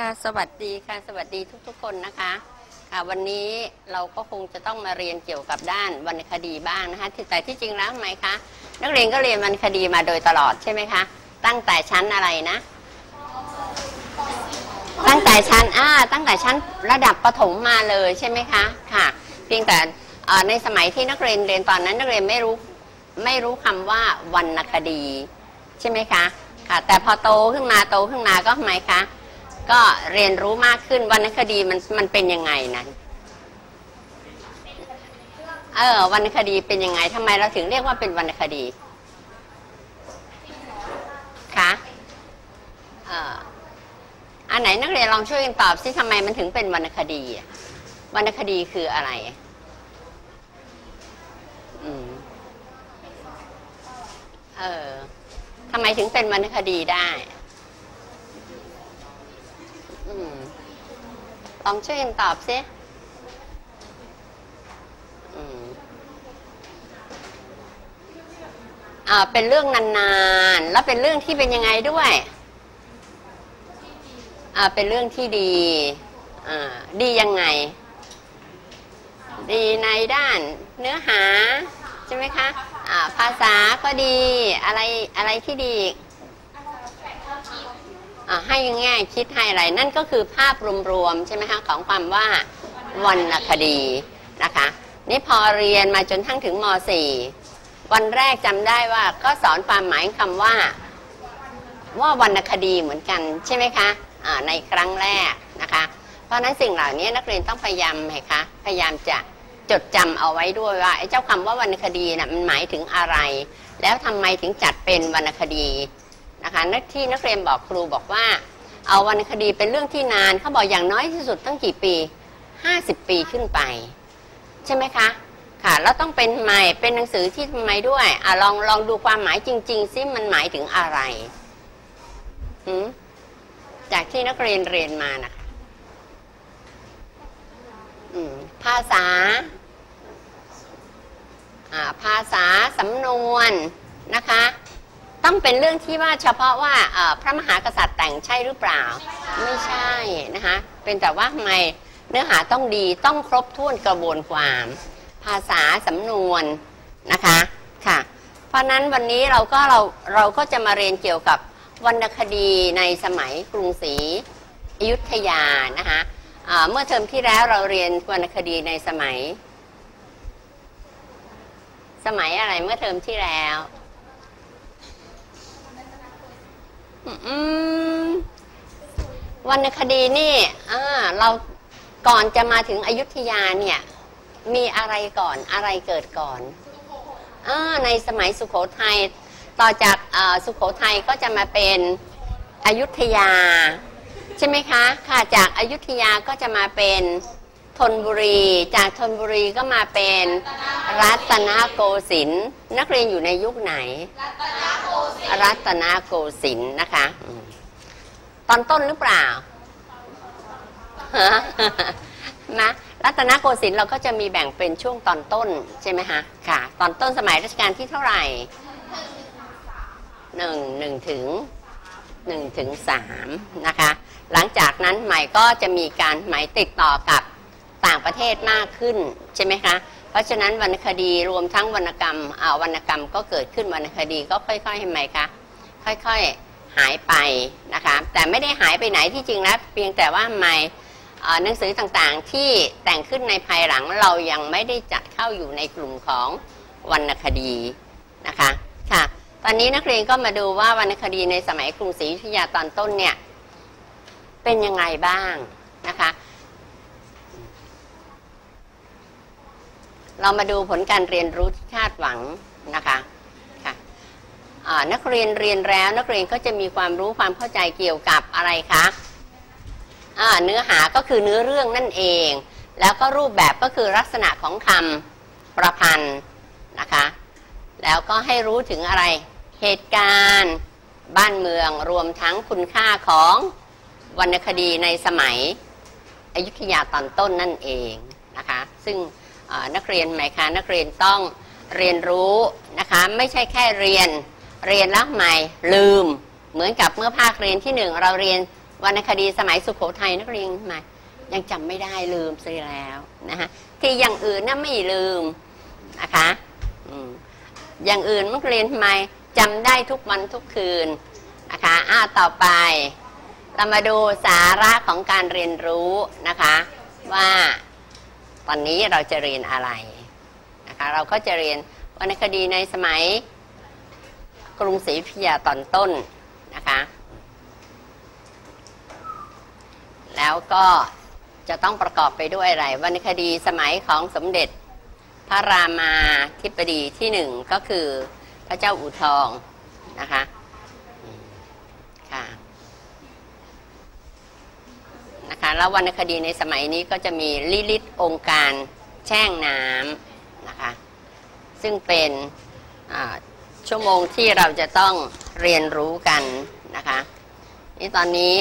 ค่ะสวัสดีค่ะสวัสดีทุกๆ คนนะคะค่ะวันนี้เราก็คงจะต้องมาเรียนเกี่ยวกับด้านวรรณคดีบ้างนะคะแต่ที่จริงแล้วทำไมคะนักเรียนก็เรียนวรรณคดีมาโดยตลอดใช่ไหมคะตั้งแต่ชั้นอะไรนะ ตั้งแต่ชั้นอ่าตั้งแต่ชั้นระดับประถมมาเลยใช่ไหมคะค่ะ เพียงแต่ในสมัยที่นักเรียนเรียนตอนนั้นนักเรียนไม่รู้ไม่รู้คำว่าวรรณคดี ใช่ไหมคะค่ะแต่พอโตขึ้นมาโตขึ้นมาก็ทำไมคะ ก็เรียนรู้มากขึ้นวรรณคดีมันมันเป็นยังไงนั้นเออวรรณคดีเป็นยังไงทำไมเราถึงเรียกว่าเป็นวรรณคดีคะเอ่ออันไหนนักเรียนลองช่วยกันตอบสิทำไมมันถึงเป็นวรรณคดีวรรณคดีคืออะไรอืมเออทำไมถึงเป็นวรรณคดีได้ ลองช่วยกันตอบสิอ่า เป็นเรื่องนานๆ แล้วเป็นเรื่องที่เป็นยังไงด้วย อ่า เป็นเรื่องที่ดี อ่า ดียังไง ดีในด้านเนื้อหา ใช่ไหมคะ อ่า ภาษาก็ดี อะไร อะไรที่ดีอีกอ่า ให้ง่ายคิดให้อะไรนั่นก็คือภาพรวมๆใช่ไหมคะของความว่าวรรณคดีนะคะนี่พอเรียนมาจนทั้งถึงม .4 วันแรกจำได้ว่าก็สอนความหมายคำว่า ว่าวรรณคดีเหมือนกันใช่ไหมคะอ่าในครั้งแรกนะคะ เพราะฉะนั้นสิ่งเหล่านี้นักเรียนต้องพยายามไหมคะพยายามจะจดจำเอาไว้ด้วยว่าไอ้เจ้าคำว่าวรรณคดีน่ะมันหมายถึงอะไร แล้วทำไมถึงจัดเป็นวรรณคดี นะคะนักที่นักเรียนบอกครูบอกว่า เอาวรรณคดีเป็นเรื่องที่นานเขาบอกอย่างน้อยที่สุดตั้งกี่ปี 50 ปีขึ้นไป ใช่ไหมคะค่ะแล้วต้องเป็นใหม่เป็นหนังสือที่ทำไมด้วยอะลองลองดูความหมายจริง ๆ ซิมันหมายถึงอะไรหืมจากที่นักเรียนเรียนมานะคะภาษาอ่าภาษาสำนวนนะคะ ต้องเป็นเรื่องที่ว่าเฉพาะว่าพระมหากษัตริย์แต่งใช่หรือเปล่า ไม่ใช่นะคะเป็นแต่ว่าทำไมเนื้อหาต้องดีต้องครบถ้วนกระบวนความ ภาษาสำนวนนะคะค่ะ เพราะนั้นวันนี้เราก็เราเราก็จะมาเรียนเกี่ยวกับวรรณคดีในสมัยกรุงศรีอยุธยานะคะเมื่อเทอมที่แล้วเราเรียนวรรณคดีในสมัย สมัยอะไรเมื่อเทอมที่แล้ว อืม วรรณคดีนี่อ่าเราก่อนจะมาถึงอยุธยาเนี่ย มีอะไรก่อนอะไรเกิดก่อนอาในสมัยสุขโขทัยต่อจากอ่าสุขโขทัยก็จะมาเป็นอยุธยา ใช่ไหมคะ ค่ะจากอายุทยาก็จะมาเป็นธนบุรี จากธนบุรีก็มาเป็นรัตนโกสินทร์นักเรียนอยู่ในยุคไหน รัตนโกสินทร์นะคะอืมตอนต้นหรือเปล่าฮะ นะรัตนโกสินทร์เราก็จะมีแบ่งเป็นช่วงตอนต้นใช่ไหมคะค่ะ ตอนต้นสมัยรัชกาลที่เท่าไหร่หนึ่งหนึ่งถึงหนึ่งถึงสามนะคะ หลังจากนั้นใหม่ก็จะมีการหมายติดต่อกับต่างประเทศมากขึ้นใช่ไหมคะเพราะฉะนั้นวรรณคดีรวมทั้งวรรณกรรมอ่าวรรณกรรมก็เกิดขึ้นวรรณคดีก็ค่อยๆให้ไหมคะค่อยๆหายไปนะคะแต่ไม่ได้หายไปไหนที่จริงแล้วเพียงแต่ว่าใหม่ หนังสือต่างๆที่แต่งขึ้นในภายหลังเรายังไม่ได้จัดเข้าอยู่ในกลุ่มของวรรณคดีนะคะค่ะ ตอนนี้นักเรียนก็มาดูว่าวรรณคดีในสมัยกรุงศรีอยุธยาตอนต้นเนี่ยเป็นยังไงบ้างนะคะ เรามาดูผลการเรียนรู้ที่คาดหวังนะคะค่ะนักเรียนเรียนแล้วนักเรียนก็จะมีความรู้ความเข้าใจเกี่ยวกับอะไรคะ เนื้อหาก็คือเนื้อเรื่องนั่นเอง แล้วก็รูปแบบก็คือลักษณะของคำประพันธ์นะคะ แล้วก็ให้รู้ถึงอะไร เหตุการณ์บ้านเมืองรวมทั้งคุณค่าของวรรณคดีในสมัยอยุธยาตอนต้นนั่นเองนะคะ ซึ่งนักเรียนไหมคะนักเรียนต้องเรียนรู้นะคะ ไม่ใช่แค่เรียน เรียนแล้วใหม่ลืม เหมือนกับเมื่อภาคเรียนที่หนึ่งเราเรียน วรรณคดีสมัยสุขโขทัยนักเรียนมายังจำไม่ได้ลืมเสียแล้วนะคะที่อย่างอื่นน่ะไม่ลืมนะคะอย่างอื่นนักเรียนทำไมจำได้ทุกวันทุกคืนนะคะอ้าวต่อไป เรามาดูสาระของการเรียนรู้นะคะว่าตอนนี้เราจะเรียนอะไรนะคะเราก็จะเรียนวรรณคดีในสมัยกรุงศรีอยุธยาตอนต้นนะคะ แล้วก็จะต้องประกอบไปด้วยอะไรวรรณคดีสมัยของสมเด็จ พระรามาธิบดีที่หนึ่งก็คือพระเจ้าอู่ทองนะคะค่ะนะคะแล้ววรรณคดีในสมัยนี้ก็จะมีลิลิตองค์การแช่งน้ำนะคะซึ่งเป็นชั่วโมงที่เราจะต้องเรียนรู้กันนะคะนี่ตอนนี้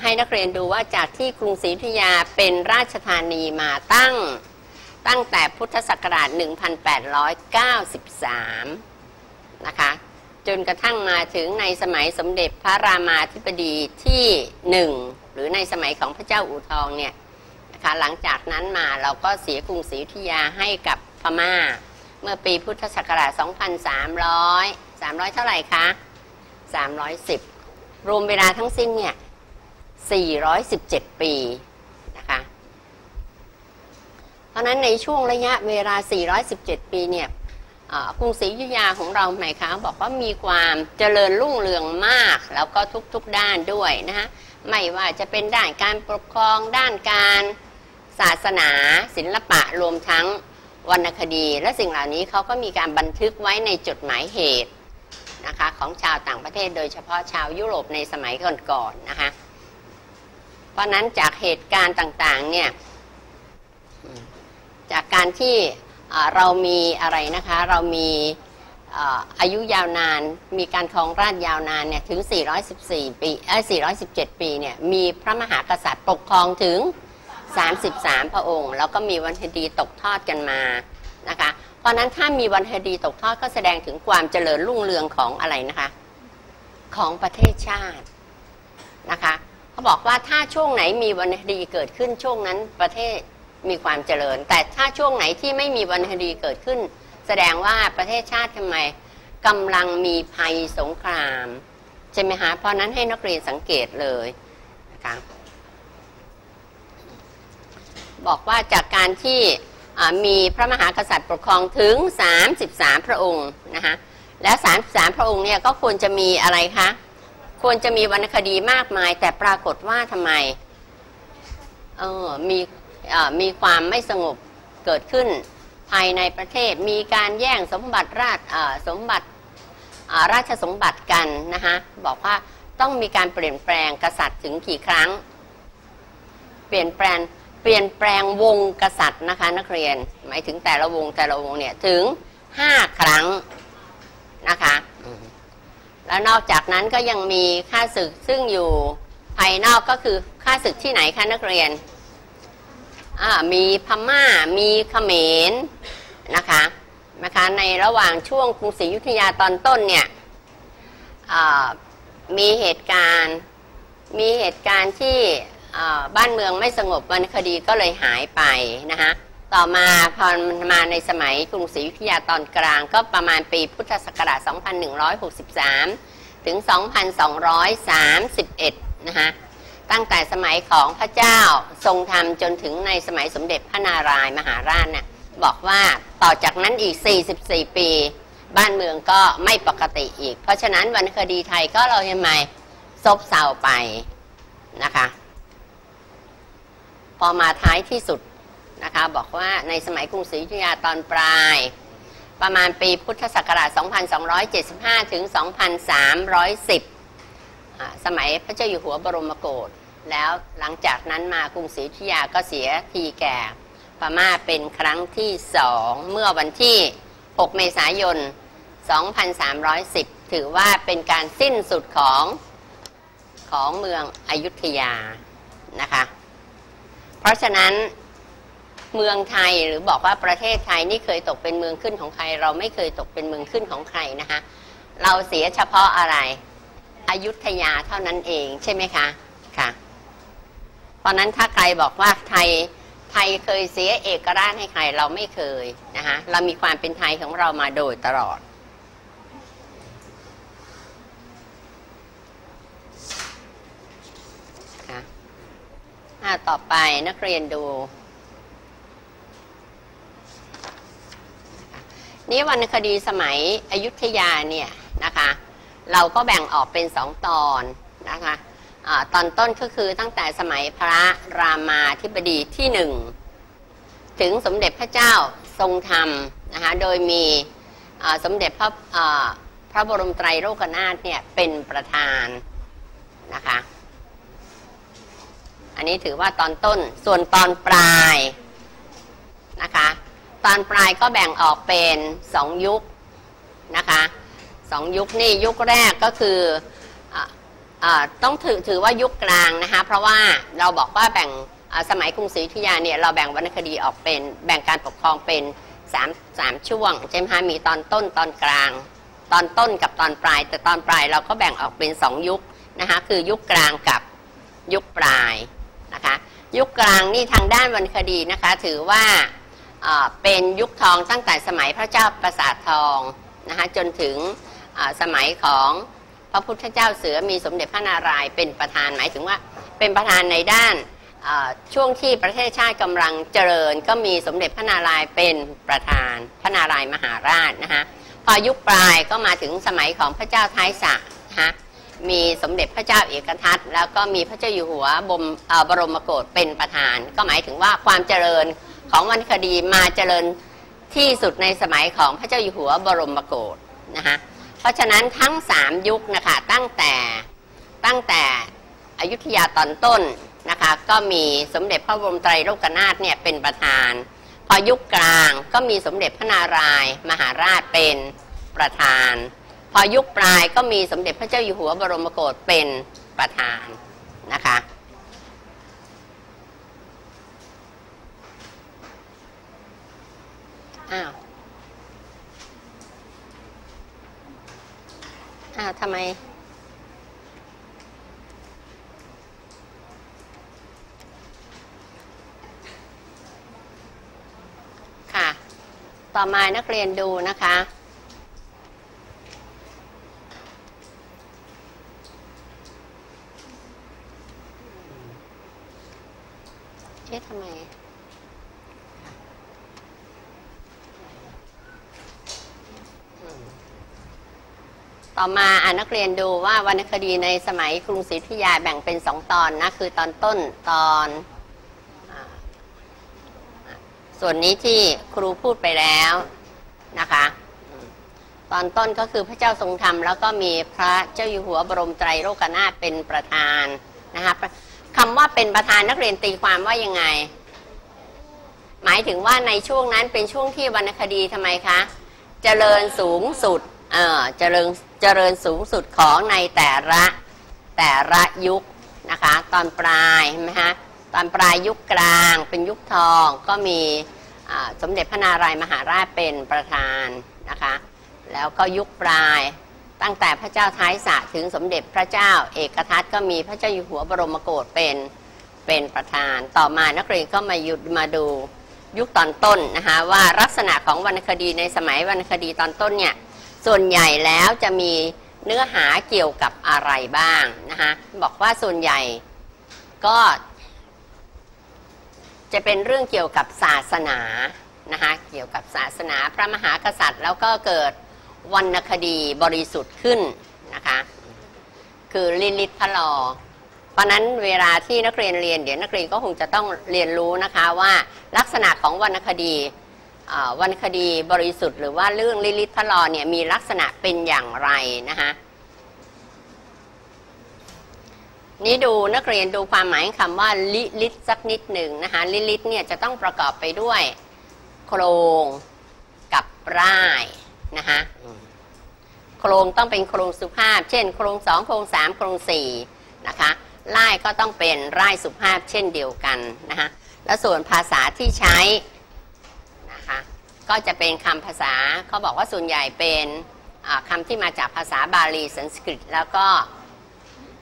ให้นักเรียนดูว่าจากที่กรุงศรีอยุธยาเป็นราชธานีมาตั้งตั้งแต่พุทธศักราช 1893 นะคะ จนกระทั่งมาถึงในสมัยสมเด็จพระรามาธิบดีที่หนึ่งหรือในสมัยของพระเจ้าอู่ทองเนี่ยนะคะหลังจากนั้นมาเราก็เสียกรุงศรีอยุธยาให้กับพม่า เมื่อปีพุทธศักราช 2300 300 เท่าไหร่คะ 310 รวมเวลาทั้งสิ้นเนี่ย 417 ปีนะคะเพราะนั้นในช่วงระยะเวลา 417 ปีเนี่ยกรุงศรีอยุธยาของเราหมายคะบอกว่ามีความเจริญรุ่งเรืองมาก แล้วก็ทุกๆด้านด้วยนะคะไม่ว่าจะเป็นด้านการปกครองด้านการศาสนาศิลปะรวมทั้งวรรณคดี และสิ่งเหล่านี้เขาก็มีการบันทึกไว้ในจดหมายเหตุนะคะของชาวต่างประเทศโดยเฉพาะชาวยุโรปในสมัยก่อนๆนะคะ เพราะนั้นจากเหตุการณ์ต่างๆเนี่ยจากการที่เรามีอะไรนะคะเรามีอายุยาวนาน มีการครองราชยาวนานเนี่ยถึง 414 ปีเอ้417 ปีเนี่ยมีพระมหากษัตริย์ปกครองถึง 33 พระองค์ แล้วก็มีวันคดีตกทอดกันมานะคะเพราะฉะนั้นถ้ามีวันคดีตกทอดก็แสดงถึงความเจริญรุ่งเรืองของอะไรนะคะ ของประเทศชาตินะคะ เขาบอกว่าถ้าช่วงไหนมีวรรณคดีเกิดขึ้นช่วงนั้นประเทศมีความเจริญ แต่ถ้าช่วงไหนที่ไม่มีวรรณคดีเกิดขึ้น แสดงว่าประเทศชาติทำไมกำลังมีภัยสงครามใช่ไหมคะเพราะนั้นให้นักเรียนสังเกตเลยนะคะบอกว่าจากการที่มีพระมหากษัตริย์ปกครองถึง 33 พระองค์นะคะและ33 พระองค์เนี่ยก็ควรจะมีอะไรคะ ควรจะมีวรรณคดีมากมาย แต่ปรากฏว่าทำไมเออมีเออมีความไม่สงบเกิดขึ้นภายในประเทศ มีการแย่งสมบัติราชสมบัติราชสมบัติกันนะคะบอกว่าต้องมีการเปลี่ยนแปลงกษัตริย์ถึงกี่ครั้ง เปลี่ยนแปลงเปลี่ยนแปลงวงกษัตริย์นะคะนักเรียนหมายถึงแต่ละวงแต่ละวงเนี่ยถึงห้าครั้งนะคะ แล้วนอกจากนั้นก็ยังมีค่าศึกซึ่งอยู่ภายนอกก็คือค่าศึกที่ไหนคะนักเรียน มีพม่า มีเขมรนะคะนะคะในระหว่างช่วงกรุงศรีอยุธยาตอนต้นเนี่ยมีเหตุการณ์มีเหตุการณ์ที่บ้านเมืองไม่สงบวรรณคดีก็เลยหายไปนะคะ ต่อมาพอมาในสมัยกรุงศรีอยุธยาตอนกลาง ก็ประมาณปีพุทธศักราช 2163 ถึง 2231 นะคะตั้งแต่สมัยของพระเจ้าทรงธรรมจนถึงในสมัยสมเด็จพระนารายณ์มหาราชน่ะบอกว่าต่อจากนั้นอีก 44 ปี บ้านเมืองก็ไม่ปกติอีก เพราะฉะนั้นวรรณคดีไทยก็เรายังไงซบเซาไปนะคะ พอมาท้ายที่สุด นะคะบอกว่าในสมัยกรุงศรีอยุธยาตอนปลาย ประมาณปีพุทธศักราช 2275 ถึง 2310 สมัยพระเจ้าอยู่หัวบรมโกศแล้วหลังจากนั้นมากรุงศรีอยุธยาก็เสียทีแก่พม่าเป็นครั้งที่สองเมื่อวันที่ 6 เมษายน 2310 ถือว่าเป็นการสิ้นสุดของของเมืองอยุธยานะคะ เพราะฉะนั้น เมืองไทยหรือบอกว่าประเทศไทยนี่เคยตกเป็นเมืองขึ้นของใคร เราไม่เคยตกเป็นเมืองขึ้นของใครนะคะเราเสียเฉพาะอะไร อยุธยาเท่านั้นเองใช่ไหมคะค่ะ เพราะนั้นถ้าใครบอกว่าไทยไทยเคยเสียเอกราชให้ใครเราไม่เคยนะคะเรามีความเป็นไทยของเรามาโดยตลอดค่ะต่อไปนักเรียนดู นี่วรรณคดีสมัยอยุธยาเนี่ยนะคะ เราก็แบ่งออกเป็นสองตอนนะคะอาตอนต้นก็คือตั้งแต่สมัยพระรามาธิบดีที่หนึ่งถึงสมเด็จพระเจ้าทรงธรรมนะคะโดยมีสมเด็จพระพระบรมไตรโลกนาถเนี่ยเป็นประธานนะคะ อันนี้ถือว่าตอนต้นส่วนตอนปลายนะคะ ตอนปลายก็แบ่งออกเป็นสองยุคนะคะสองยุคนี่ยุคแรกก็คืออต้องถือถือว่ายุคกลางนะคะเพราะว่าเราบอกว่าแบ่งสมัยกรุงศรีอยุธยาเนี่ยเราแบ่งวรรณคดีออกเป็นแบ่งการปกครองเป็นสามสามช่วงใช่ไหมคะมีตอนต้นตอนกลาง ตอนต้นกับตอนปลาย แต่ตอนปลายเราก็แบ่งออกเป็นสองยุคนะคะคือยุคกลางกับยุคปลายนะคะยุคกลางนี่ทางด้านวรรณคดีนะคะถือว่า เป็นยุคทองตั้งแต่สมัยพระเจ้าประสาททองนะคะจนถึงสมัยของพระพุทธเจ้าเสือมีสมเด็จพระนารายณ์เป็นประธานหมายถึงว่าเป็นประธานในด้านช่วงที่ประเทศชาติกำลังเจริญ ก็มีสมเด็จพระนารายณ์เป็นประธานพระนารายณ์มหาราชนะคะพอยุคปลายก็มาถึงสมัยของพระเจ้าท้ายสะนะคะมีสมเด็จพระเจ้าเอกทัตแล้วก็มีพระเจ้าอยู่หัวบรมบรมโกศเป็นประธาน ก็หมายถึงว่าความเจริญ ของวรรณคดีมาเจริญที่สุดในสมัยของพระเจ้าอยู่หัวบรมโกศนะคะเพราะฉะนั้นทั้งสามยุคนะคะตั้งแต่ตั้งแต่อยุธยาตอนต้นนะคะก็มีสมเด็จพระบรมไตรโลกนาถเนี่ยเป็นประธาน พอยุคกลางก็มีสมเด็จพระนารายมหาราชเป็นประธาน พอยุคปลายก็มีสมเด็จพระเจ้าอยู่หัวบรมโกศเป็นประธานนะคะ อ้าวอ้าวทำไม ค่ะ ต่อมานักเรียนดูนะคะเอ๊ะทำไม ต่อมาอ่านักเรียนดูว่าวรรณคดีในสมัยกรุงศรีอยุธยาแบ่งเป็นสองตอนนะคือตอนต้นตอนส่วนนี้ที่ครูพูดไปแล้วนะคะ ตอนต้นก็คือพระเจ้าทรงธรรม แล้วก็มีพระเจ้าอยู่หัวบรมไตรโลกนาถเป็นประธานนะคะคำว่าเป็นประธานนักเรียนตีความว่ายังไง หมายถึงว่าในช่วงนั้นเป็นช่วงที่วรรณคดีทำไมคะ เจริญสูงสุด เออเจริญ เจริญสูงสุดของในแต่ละแต่ละยุคนะคะ ตอนปลายใช่ไหมฮะตอนปลายยุคกลางเป็นยุคทองก็มีสมเด็จพระนารายมหาราชเป็นประธานนะคะ แล้วก็ยุคปลายตั้งแต่พระเจ้าท้ายสะถึงสมเด็จพระเจ้า เอกทัตก็มีพระเจ้าอยู่หัวบรมโกศเป็นเป็นประธาน ต่อมานักเรียนก็มาหยุดมาดูยุคตอนต้นนะคะว่าลักษณะของวรรณคดีในสมัยวรรณคดีตอนต้นเนี่ย ส่วนใหญ่แล้วจะมีเนื้อหาเกี่ยวกับอะไรบ้างนะคะบอกว่าส่วนใหญ่ก็ จะเป็นเรื่องเกี่ยวกับศาสนานะคะเกี่ยวกับศาสนาพระมหากษัตริย์ แล้วก็เกิดวรรณคดีบริสุทธิ์ขึ้นนะคะคือลิลิตพระลอเพราะนั้นเวลาที่นักเรียนเรียนเดี๋ยวนักเรียนก็คงจะต้องเรียนรู้นะคะว่าลักษณะของวรรณคดี วรรณคดีบริสุทธิ์หรือว่าเรื่องลิลิตพลอเนี่ยมีลักษณะเป็นอย่างไรนะคะนี่ดูนักเรียนดูความหมายคำว่าลิลิตสักนิดหนึ่งนะคะลิลิตเนี่ยจะต้องประกอบไปด้วย โครงกับร่ายนะคะโครงต้องเป็นโครงสุภาพ เช่น โครงสองโครงสามโครงสี่นะคะร่ายก็ต้องเป็นร่ายสุภาพเช่นเดียวกันนะคะและส่วนภาษาที่ใช้ ก็จะเป็นคำภาษาเขาบอกว่าส่วนใหญ่เป็นคำที่มาจากภาษาบาลีสันสกฤต แล้วก็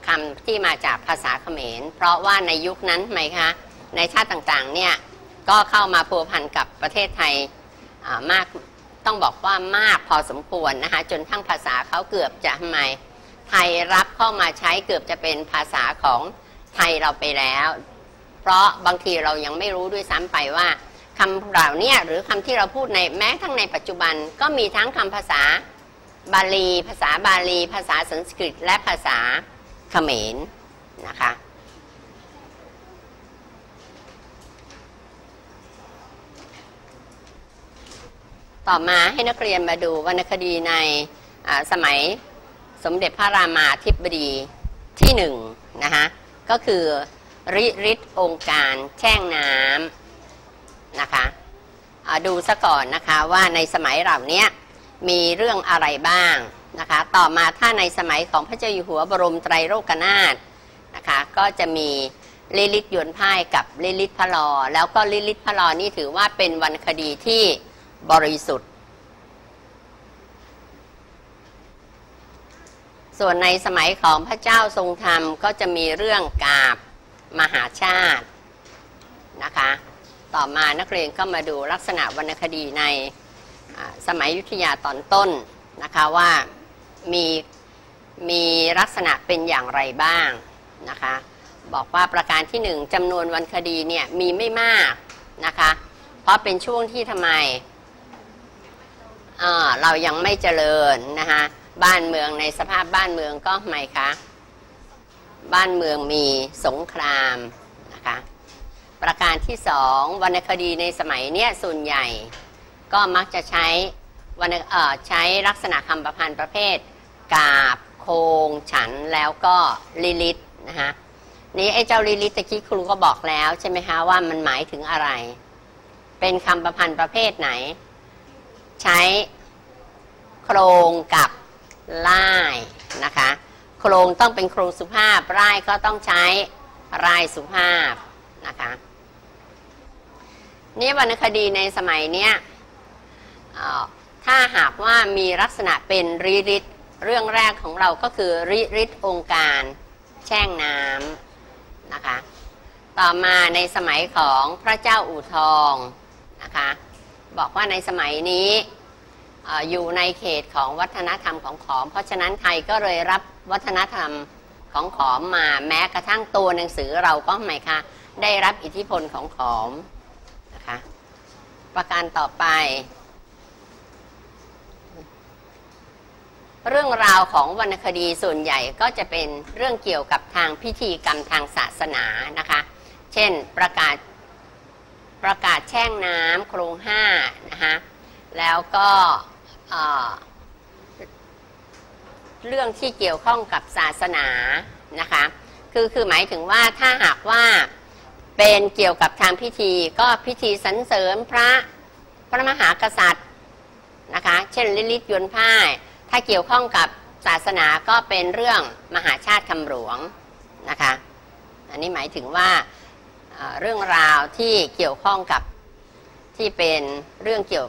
คำที่มาจากภาษาเขมร เพราะว่าในยุคนั้นไหมคะในชาติต่างๆเนี่ยก็เข้ามาพัวพันกับประเทศไทยมากต้องบอกว่ามากพอสมควรนะคะจนทั้งภาษาเขาเกือบจะทำไมไทยรับเข้ามาใช้เกือบจะเป็นภาษาของไทยเราไปแล้ว เพราะบางทีเรายังไม่รู้ด้วยซ้ำไปว่า คำเหล่าเนี้หรือคำที่เราพูดในแม้ทั้งในปัจจุบันก็มีทั้งคำภาษาบาลี ภาษาบาลี ภาษาสันสกฤต และภาษาเขมรนะคะต่อมาให้นักเรียนมาดูวรรณคดีในสมัยสมเด็จพระรามาธิบดีที่หนึ่งนะคะก็คือริริศองค์การแช่งน้ำ นะคะดูซะก่อนนะคะว่าในสมัยเหล่านี้มีเรื่องอะไรบ้างนะคะต่อมาถ้าในสมัยของพระเจ้าอยู่หัวบรมไตรโลกนาถนะคะก็จะมีลิลิตยวนพ่ายกับลิลิตพระลอ แล้วก็ลิลิตพระลอนี่ถือว่าเป็นวรรณคดีที่บริสุทธิ์ ส่วนในสมัยของพระเจ้าทรงธรรมก็จะมีเรื่องกาบมหาชาตินะคะ ต่อมานักเรียนก็มาดูลักษณะวรรณคดีในสมัยยุทธยาตอนต้นนะคะว่ามีมีลักษณะเป็นอย่างไรบ้างนะคะบอกว่าประการที่หนึ่งจำนวนวรรณคดีเนี่ยมีไม่มากนะคะเพราะเป็นช่วงที่ทำไมเเรายังไม่เจริญนะคะบ้านเมืองในสภาพบ้านเมืองก็ไม่คะบ้านเมืองมีสงครามนะคะ ประการที่สองวรรณคดีในสมัยเนี้ยส่วนใหญ่ ก็มักจะใช้วรรณเอ่อใช้ลักษณะคำประพันธ์ประเภท กาบ โคง ฉันแล้วก็ลิลิตนะคะนี้ไอ้เจ้าลิลิตตะกี้ครูก็บอกแล้วใช่ไหมคะว่ามันหมายถึงอะไร เป็นคำประพันธ์ประเภทไหน ใช้โครงกับล่ายนะคะ โครงต้องเป็นโครงสุภาพร่ายก็ต้องใช้รายสุภาพนะคะ นี่วรรณคดีในสมัยเนี้ยถ้าหากว่ามีลักษณะเป็นริริตเรื่องแรกของเราก็คือริริตองค์การแช่งน้ำนะคะ ต่อมาในสมัยของพระเจ้าอู่ทองนะคะ บอกว่าในสมัยนี้ออยู่ในเขตของวัฒนธรรมของขอม เพราะฉะนั้นไทยก็เลยรับวัฒนธรรมของขอมมาแม้กระทั่งตัวหนังสือเราก็ไหมคะได้รับอิทธิพลของขอม ประการต่อไป เรื่องราวของวรรณคดีส่วนใหญ่ก็จะเป็นเรื่องเกี่ยวกับทางพิธีกรรมทางศาสนานะคะ เช่นประกาศประกาศแช่งน้ำโครงห้านะคะแล้วก็เอ่อเรื่องที่เกี่ยวข้องกับศาสนานะคะ คือคือหมายถึงว่าถ้าหากว่า เป็นเกี่ยวกับทางพิธีก็พิธีสรรเสริญพระพระมหากษัตริย์นะคะ เช่นลิลิตยวนพ่ายถ้าเกี่ยวข้องกับศาสนาก็เป็นเรื่องมหาชาติคำหลวงนะคะ อันนี้หมายถึงว่าเรื่องราวที่เกี่ยวข้องกับที่เป็นเรื่องเกี่ยว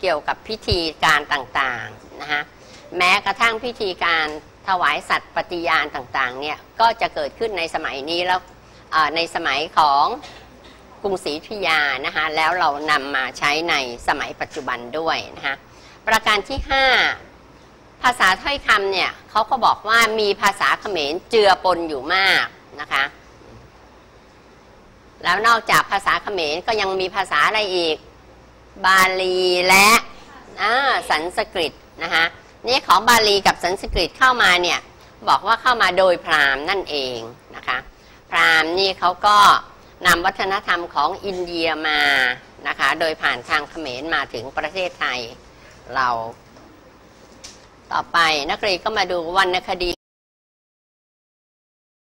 เกี่ยวกับพิธีการต่างๆนะคะแม้กระทั่งพิธีการถวายสัตว์ปฏิญาณต่างๆเนี่ยก็จะเกิดขึ้นในสมัยนี้แล้ว ในสมัยของกรุงศรีอยุธยานะคะแล้วเรานำมาใช้ในสมัยปัจจุบันด้วยนะคะประการที่ 5 ภาษาถ้อยคำเนี่ยเขาก็บอกว่ามีภาษาเขมรเจือปนอยู่มากนะคะแล้วนอกจากภาษาเขมรก็ยังมีภาษาอะไรอีก บาลีและอ่าสันสกฤตนะคะนี่ของบาลีกับสันสกฤตเข้ามาเนี่ยบอกว่าเข้ามาโดยพราหมณ์นั่นเองนะคะ พราหมณ์นี่เขาก็นำวัฒนธรรมของอินเดียมานะคะ โดยผ่านทางเขมรมาถึงประเทศไทยเรา ต่อไปนักเรียนก็มาดูวรรณคดี